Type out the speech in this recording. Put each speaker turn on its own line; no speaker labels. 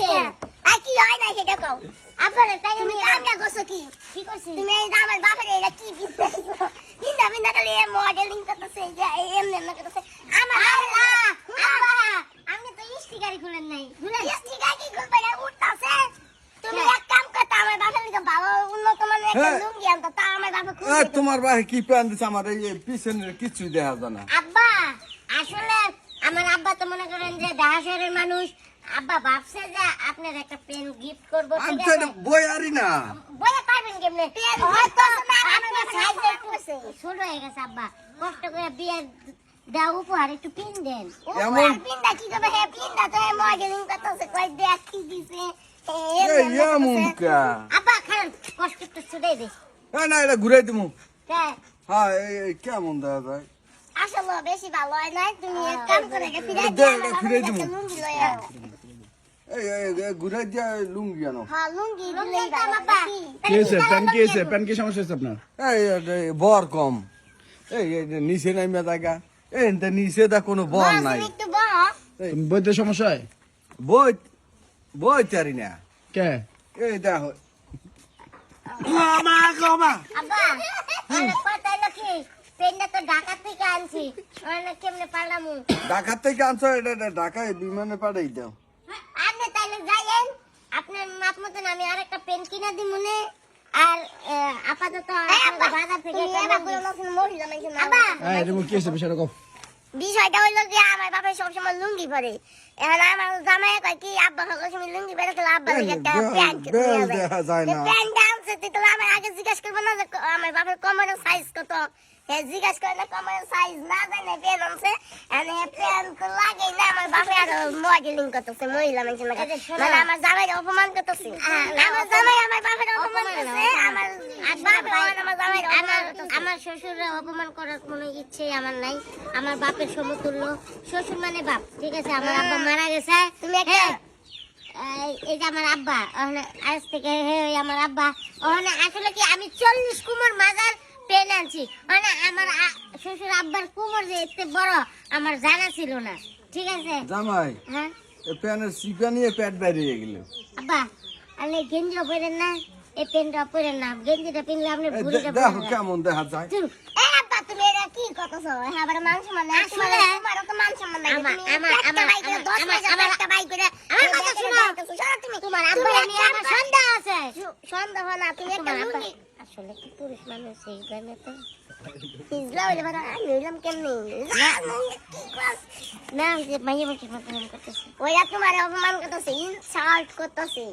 করছেন
আর কি হয় না সেটা কও।
আপনারা তাই
তুমি
আমি
কামটা করছ কি?
কি করছি?
তুমি এই আমার বাপের এটা কি বিদ্যা বিদ্যা বিদ্যা খালি মডেলিং করতেছে যে এমনি এমনি করতেছে। আমার
আল্লাহ
আল্লাহ।
আল্লাহ তো ইস্তিকারি খুলেন নাই। খুলেন।
ঠিক কি করবে উঠতাছে। তুমি
হ্যাঁ।
এক কাম করতে আমার বাপের লিগে ভালো উন্নত মানের একটা
হ্যাঁ।
লুঙ্গি আনতো তা আমার বাপে খুব
তোমার ভাই কি প্যান দিচ্ছে আমার এই পিছনের কিছু দেখা যায় না।
আব্বা আসলে আমার আব্বা তো মনে করেন যে ঢাকা মানুষ আব্বা ভাবছে যে আপনার একটা পেন গিফট করব
আমি তো বই আরি না।
বলে পারবেন কেমনে?
হয়তো না,
আপনার একটু
করছে।
ছোট হয়ে গেছে আব্বা। কষ্ট করে বিয়ে দেওয়া উপহার একটু পিন দেন।
এমন
পিন্দা কি করবে? হে পিন্দা তো মডেলিং করতেছে কই দেখ কি দিছে।
এই এমন কা
আব্বা খান কষ্ট একটু ছুটে দে।
এ, না এটা ঘুরাই দিমু।
হ্যাঁ
হ্যাঁ এই কেমন
আসলে বেশি ভালো হয় না তুমি এক কাম করে ফিরে
দে, দে, ফিরে
হ্যাঁ
দাম
বর কম। এই নিচে নাইমে এই এনতে নিচে দা কোনো বর নাই।
বইতে সমস্যা হয়?
বই বই চারি না।
কে?
এই দেখো। মামা কমা
আব্বা কথা হলো পেনটা তো ঢাকা থেকে আনছি। কেমনে পারলামু
ঢাকা থেকে আনছো এটা এটা ঢাকায় বিমানে পাঠাই দাও
আপনি তাহলে যাইয়েন আপনার মাপ মতন আমি দিব মনে আর আপাতত বাজার থেকে।
হ্যাঁ বিষয়টা কও।
বিষয়টা হইল যে আমার বাপের সবসময় লুঙ্গি পরে। এখন আমার জামাই কয় কি আব্বা সকল সময় লুঙ্গি পরে গেলে আব্বা লাগে একটা প্যান্ট
বেল যায় না।
প্যান্ট আনছে তুই তাহলে আমার আগে জিজ্ঞেস করব না যে আমার বাপের কোমরের সাইজ কত? হ্যাঁ জিজ্ঞাসা করে না সাইজ না জানে আনছে এনে প্যান্ট লাগে না আমার বাপে আর মডেলিং করতেছে মহিলা। মানে আমার জামাই অপমান করতেছে। আমার জামাই আমার বাপের অপমান
অপমান
আমার বাপে আমার জামাই অপমান
আমার
করতেছে।
অপমান করার কোনো ইচ্ছে আমার নাই। আমার বাপের সমতুল্য শ্বশুর মানে বাপ ঠিক আছে? আমার আব্বা মারা গেছে।
তুমি একটা
হ্যাঁ, এই যে আমার আব্বা আজ থেকে হে আমার আব্বা। ওখানে আসলে কি আমি চল্লিশ কুমার মাজার পেন আনছি। মানে আমার শ্বশুর আব্বার কুমোর যে এতে বড় আমার জানা ছিল না। ঠিক আছে?
জামাই
হ্যাঁ?
প্যানের সিপা নিয়ে পেট বেরিয়ে গেল।
আব্বা আপনি গেঞ্জিও পরেন না এই পেনটা পরেন না। গেঞ্জিটা পিনলে আপনি ভুড়িটা
দেখো কেমন দেখা যায়।
এ আব্বা তুমি এটা কি করতেছো? হ্যাঁ আবার মান সম্মান নাই।
আসলে-
তোমার তোমার তো মান সম্মান নাই।
আমার- আমার-
একটা
আমার-
করে
আমার-
দশ
আমার- আমার-
একটা বাইক করে
আমার কথা
তুমি তুমি
তোমার আব্বা নিয়ে আমার সন্দেহ আছে।
সন্দেহ না তুমি একটা লুঙ্গি
আসলে কি পুরুষ মানুষ এই গ্রামে তো
ইসলা হইলে বাবা আমি হইলাম কেমনি না, লুঙ্গি কি কস?
না ওই যে মাইয়া বসে কথা করতেছে
ওইরা তোমার অপমান করতেছে ইনসাল্ট করতেছে